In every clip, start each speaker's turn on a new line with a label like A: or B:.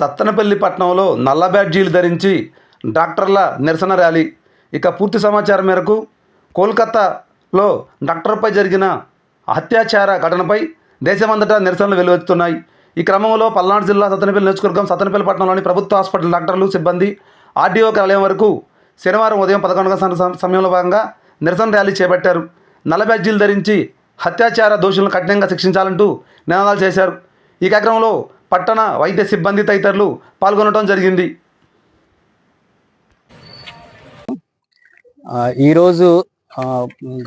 A: సత్తనపల్లి పట్టణంలో నల్ల బ్యాడ్జీలు ధరించి డాక్టర్ల నిరసన ర్యాలీ. ఇక పూర్తి సమాచారం మేరకు కోల్కతాలో డాక్టర్పై జరిగిన అత్యాచార ఘటనపై దేశమంతటా నిరసనలు వెలువెత్తుతున్నాయి. ఈ క్రమంలో పల్నాడు జిల్లా సత్తనపల్లి నియోజకవర్గం సత్తనపల్లి పట్టణంలోని ప్రభుత్వ హాస్పిటల్ డాక్టర్లు సిబ్బంది ఆర్డీఓ కార్యాలయం వరకు శనివారం ఉదయం పదకొండు గంటల సమయంలో భాగంగా నిరసన ర్యాలీ చేపట్టారు. నల్ల బ్యాడ్జీలు ధరించి అత్యాచార దోషులను కఠినంగా శిక్షించాలంటూ నినాదాలు చేశారు. ఈ కార్యక్రమంలో పట్టణ వైద్య సిబ్బంది తదితరులు పాల్గొనడం జరిగింది.
B: ఈరోజు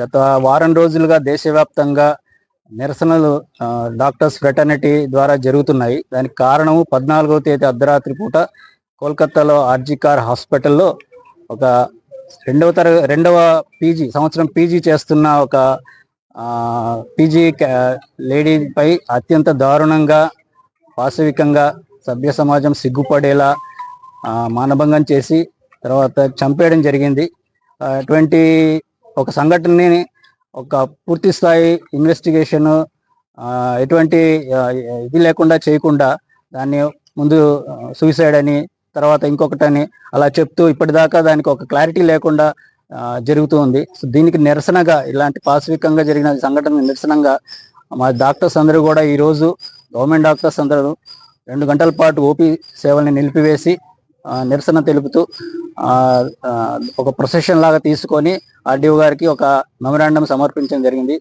B: గత వారం రోజులుగా దేశవ్యాప్తంగా నిరసనలు డాక్టర్స్ ఫ్రెటర్నిటీ ద్వారా జరుగుతున్నాయి. దానికి కారణము పద్నాలుగవ తేదీ అర్ధరాత్రి పూట కోల్కతాలో ఆర్జికార్ హాస్పిటల్లో ఒక రెండవ తర రెండవ పీజీ సంవత్సరం పీజీ చేస్తున్న ఒక పీజీ లేడీపై అత్యంత దారుణంగా వాస్తవికంగా సభ్య సమాజం సిగ్గుపడేలా మానభంగం చేసి తర్వాత చంపేయడం జరిగింది. అటువంటి ఒక సంఘటనని ఒక పూర్తి స్థాయి ఇన్వెస్టిగేషన్ ఎటువంటి ఇది లేకుండా చేయకుండా దాన్ని ముందు సూసైడ్ అని తర్వాత ఇంకొకటని అలా చెప్తూ ఇప్పటిదాకా దానికి ఒక క్లారిటీ లేకుండా జరుగుతూ ఉంది. సో దీనికి నిరసనగా ఇలాంటి పాశవికంగా జరిగిన సంఘటన నిరసనగా మా డాక్టర్స్ అందరూ కూడా ఈరోజు గవర్నమెంట్ డాక్టర్స్ అందరూ రెండు గంటల పాటు ఓపీ సేవల్ని నిలిపివేసి ఆ, నిరసన తెలుపుతూ ఆ, ఒక ప్రొసెషన్ లాగా తీసుకొని ఆర్డీఓ గారికి ఒక మెమరాండం సమర్పించడం జరిగింది.